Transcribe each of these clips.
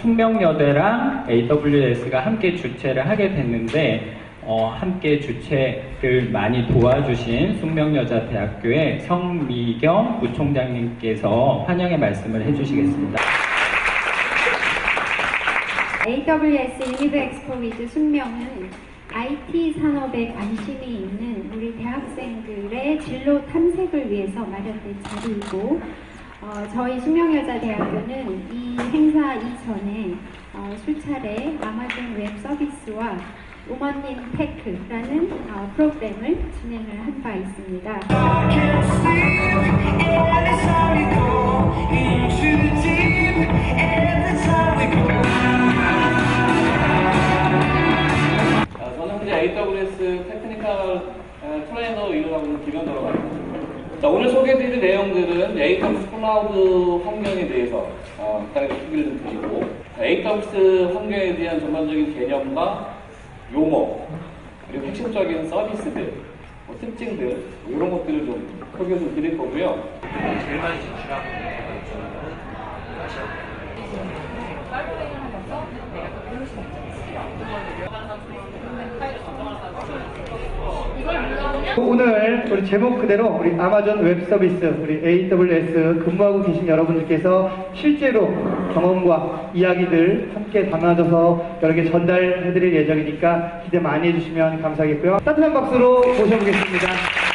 숙명여대랑 AWS가 함께 주최를 하게 됐는데 어, 함께 주최를 많이 도와주신 숙명여자대학교의 성미경 부총장님께서 환영의 말씀을 해주시겠습니다. AWS 유니브 엑스포 위드 숙명은 IT 산업에 관심이 있는 우리 대학생들의 진로 탐색을 위해서 마련된 자리이고 어, 저희 숙명여자대학교는 이 행사 이전에 어, 수차례 아마존 웹 서비스와 우먼님 테크라는 어, 프로그램을 진행을 한 바 있습니다. 아, 저는 AWS 테크니컬 어, 트레이너 일을 하고 있는 김현도라고 합니다. 자, 오늘 소개해드릴 내용들은 AWS 클라우드 환경에 대해서 어, 간단하게 소개를 좀 드리고 자, AWS 환경에 대한 전반적인 개념과 용어 그리고 핵심적인 서비스들, 뭐 특징들 뭐 이런 것들을 좀 소개 좀 드릴 거고요. 제일 많이 진출하고 오늘 우리 제목 그대로 우리 아마존 웹 서비스, 우리 AWS 근무하고 계신 여러분들께서 실제로 경험과 이야기들 함께 담아줘서 여러 개 전달해드릴 예정이니까 기대 많이 해주시면 감사하겠고요. 따뜻한 박수로 모셔보겠습니다.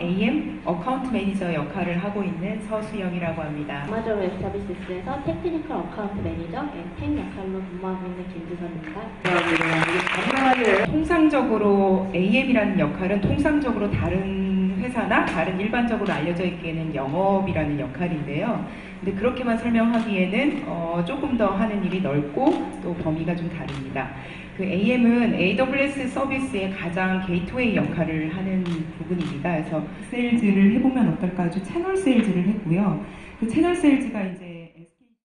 AM 어카운트 매니저 역할을 하고 있는 서수영이라고 합니다. 아마존 웹 서비스에서 테크니컬 어카운트 매니저 템 역할로 근무하고 있는 김주선입니다. 감사하게 통상적으로 AM이라는 역할은 통상적으로 다른 회사나 다른 일반적으로 알려져 있게는 영업이라는 역할인데요. 근데 그렇게만 설명하기에는 어, 조금 더 하는 일이 넓고 또 범위가 좀 다릅니다. 그 AM은 AWS 서비스의 가장 게이트웨이 역할을 하는 부분입니다. 그래서 세일즈를 해보면 어떨까 아주 채널 세일즈를 했고요. 그 채널 세일즈가 이제